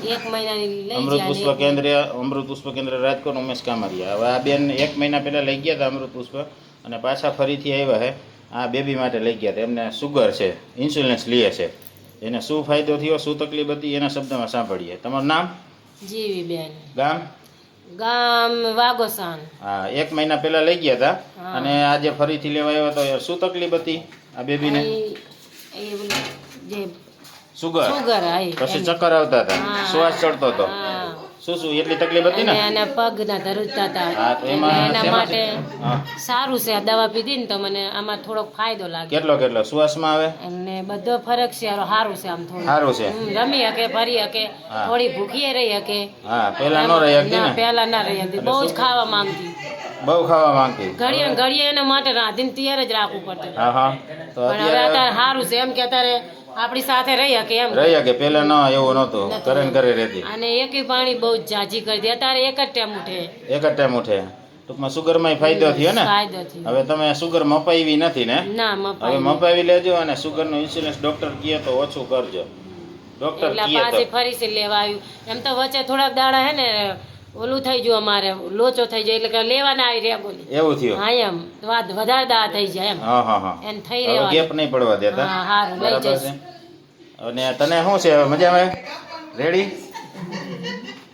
એક મહિનાની લઈ અમૃત પુષ્પ કેન્દ્ર અમૃત પુષ્પ કેન્દ્ર રાજકોટ ઉમેશ કામરિયા. હવે આ બેન એક મહિના પહેલાં લઈ ગયા હતા અમૃત પુષ્પ અને પાછા ફરીથી આવ્યા છે આ બેબી માટે લઈ ગયા હતા એમને સુગર છે ઇન્સ્યુલન્સ લે છે. એને શું ફાયદો થયો શું તકલીફ હતી એના શબ્દમાં સાંભળીએ. તમારું નામ? જીવી બેન. ગામ? ગામ વાગોસાન. હા એક મહિના પહેલા લઈ ગયા હતા અને આજે ફરીથી લેવા આવ્યા તો શું તકલીફ હતી આ બેબીને? જે સુગર? સુગર આવી પછી ચક્કર આવતા હતા. શ્વાસ ચડતો હતો. શું શું એટલી તકલીફ હતી ને? એના પગ ના ધરુજતા હતા. એના માટે સારું છે આ દવા પીધી ને તો મને આમાં થોડોક ફાયદો લાગે કેટલો કેટલો? શ્વાસમાં આવે? અને બધો ફરક છે હારો- સારું છે આમ થોડું. સારું છે. રમી શકે ફરી શકે થોડી ભૂખીએ રહી શકે હા પહેલા ન રહી શકતી ના, પહેલા ના રહી હતી બહુ જ ખાવા માંગતી. બહુ ખાવા માંગતી. ઘડીએ ઘડીએ એના માટે રાંધીને તૈયાર જ રાખવું પડતું. હા હા. તો પણ હવે અત્યારે અત્યારે સારું છે. એમ કે અત્યારે આપણી સાથે રહી શકે એમ. રહી શકે પહેલા ન એવું નહોતું. કરે ને કરે રહેતી. અને એકેય પાણી બહુ જાજી કરી દે અત્યારે એક જ ટાઈમ ઉઠે. એક જ ટાઈમ ઉઠે. ટૂંકમાં સુગરમાં ફાયદો થયો ને? હવે તમે સુગર મપાવી નથી ને? હવે મપાવી લેજો અને સુગરનું ઇન્સ્યોરન્સ ડોક્ટર કહે તો ઓછું કરજો. ડોક્ટર કહે તો. ફરીથી લેવા આવ્યું. એમ તો વચ્ચે થોડાક દાડા હે ને ઓલું થઈ ગયું અમારે લોચો થઈ જાય એટલે કે લેવાના આવી રહ્યા બોલી. એવું થયું? હા એમ. વાત વધારે દા થઈ જાય એમ. હા હા હા. એમ થઈ રહ્યો ગેપ નહીં પડવા દેતા. હા હા લઈ જઈશ. અને તને શું છે હવે મજા આવે? રેડી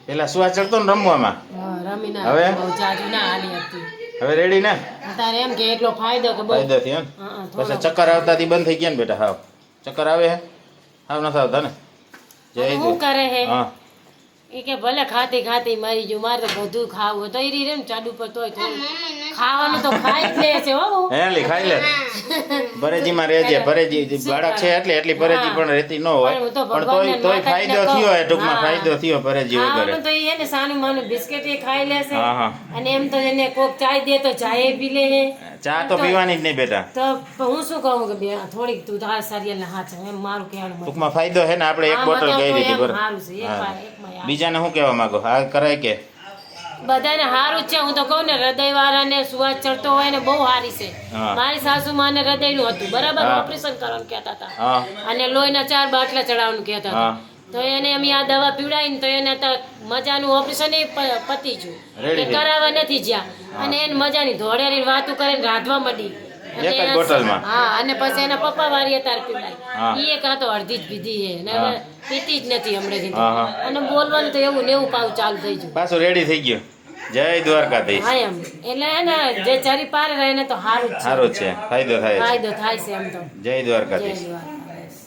પેલા સુવા ચડતો ને રમવામાં? હા, રમીને હવે? જાજુ ના હાલી હતી. હવે રેડી ને? તારે એમ કે એટલો ફાયદો કે ફાયદો થયો ને પછી. ચક્કર આવતાથી બંધ થઈ ગયા ને બેટા હા ચક્કર આવે હે? હાવ નથી આવતા ને? જય શું કરે હે? હા. એ કે ભલે ખાતી ખાતી મરી જો મારે બધું ખાવું તો એ રહી ચાડુ પર તોય ખાવાનું તો ખાઈ જ લે છે હો હે લી ખાઈ લે. પરેજીમાં રહેજે ભરેજી બાળક છે એટલે એટલી ભરેજી પણ રહેતી ન હોય. પણ તોય તોય ફાયદો થયો હોય ટૂંકમાં ફાયદો થયો ભરેજી વગર ખાવાનું તો એ ને સાનું માનું બિસ્કિટ એ ખાઈ લેશે. હા હા. અને એમ તો એને કોક ચાય દે તો ચાય પી લે હે. ચા તો પીવાની જ નહીં બેટા. તો હું શું કહું કે બે થોડીક તું તાર ના હાથ એમ મારું કહેવાનું ટૂંકમાં ફાયદો છે ને આપણે એક બોટલ ગઈ દીધી બરાબર. હા. બીજાને શું કહેવા માંગો? આ કરાય કે. બધાને સારું જ છે હું તો કહું ને હૃદય વાળાને સુવાસ ચડતો હોય ને બહુ સારી છે. મારી સાસુ માને હૃદયનું હતું બરાબર? ઓપરેશન કરવાનું કહેતા હતા. હા. અને લોહીના ચાર બાટલા ચડાવવાનું કહેતા હતા. તો એને અમે આ દવા પીવડાવીને તો એને તો મજાનું ઓપરેશન પતી ગયું. કરાવવા નથી જ્યાં. અને એને મજાની ધોળેરી વાતો કરીને રાંધવા મળી અને એક જ એના- બોટલમાં? હા અને પછી એના પપ્પા વાળી તાર પીવાય એ કાં તો અડધી જ પીધી છે. ને પીતી જ નથી હમણાં. અને બોલવાનું તો એવું ને એવું પાવું ચાલુ થઈ ગયું. પાછું રેડી થઈ ગયું. જય દ્વારકાધીશ. હા એમ. એટલે ને જે ચરી પાર રહે ને તો સારું સારું છે. ફાયદો થાય છે. ફાયદો થાય છે એમ તો. જય દ્વારકાધીશ. દ્વારકા